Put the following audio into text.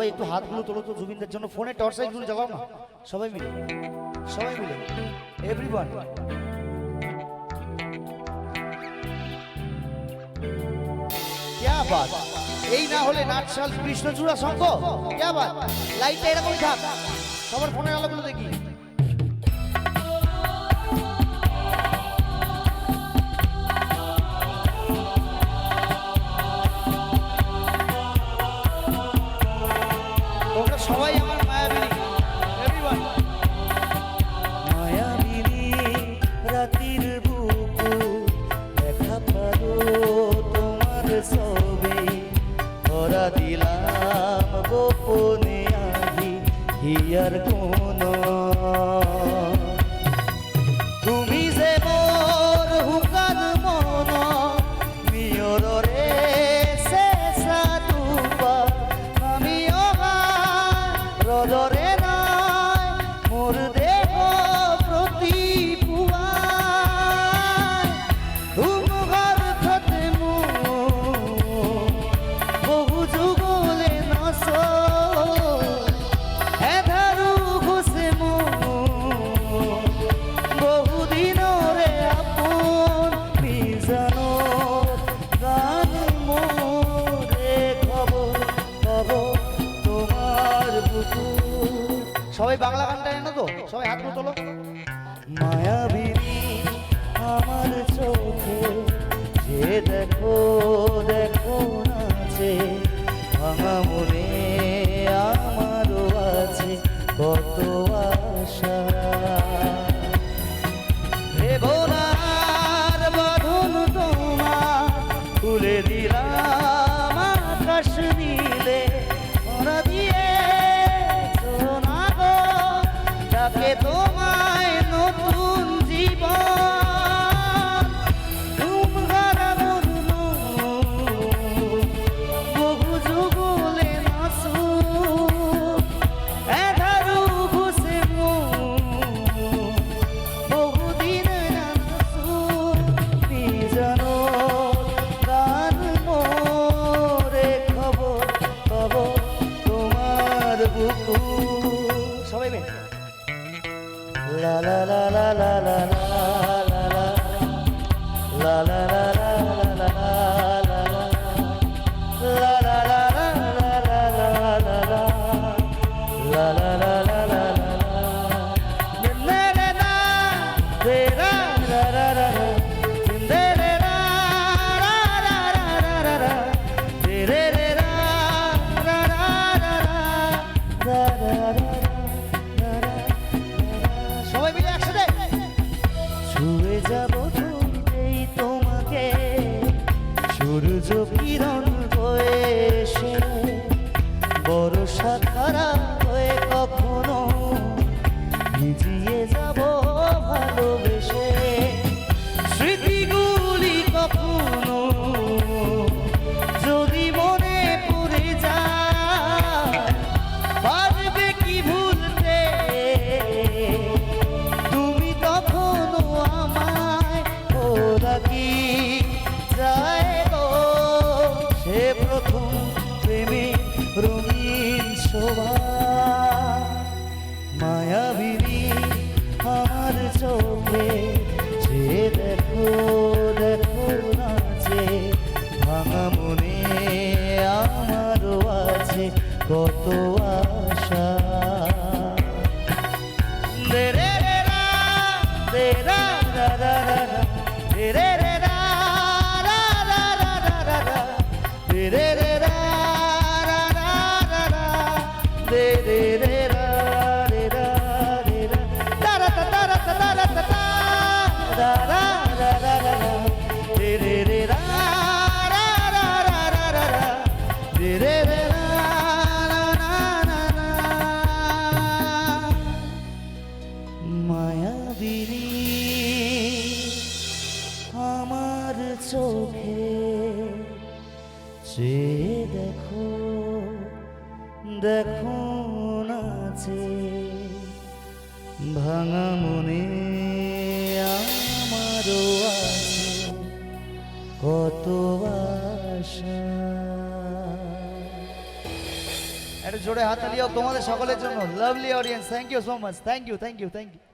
সবাই একটু হাতগুলো তোলো তো জুবিনদের জন্য। ফোনে টর্চ লাইটগুলো জ্বালাও না। সবাই মিলে। সবাই মিলে। এভরিওয়ান এই না হলে নাটশাল কৃষ্ণচূড়া শঙ্খ বাদ লাইটটা এরকম থাক। সবার ফোনের আলোগুলো দেখি। গোপনে আহি হিয়ার কোন সবাই বাংলা গানটা জানো তো, সবাই হাত মতো তোলো। মায়াবিনী আমার চোখে যে দেখো দেখো আছে ভাঙা মনে আমারও আছে। কত la la সূর্য কিরণ হয়ে এসে বর্ষা ধারা হয়ে কখনো ভিজিয়ে যাব ভালোবেসে। সে প্রথম দিনে আমার চোখে সে দেখো দেখো নাচে ভাঙা মনে আমার আছে কত আশা। একটা জোরে তোমাদের সকলের জন্য। Lovely audience thank you so much thank you thank you thank you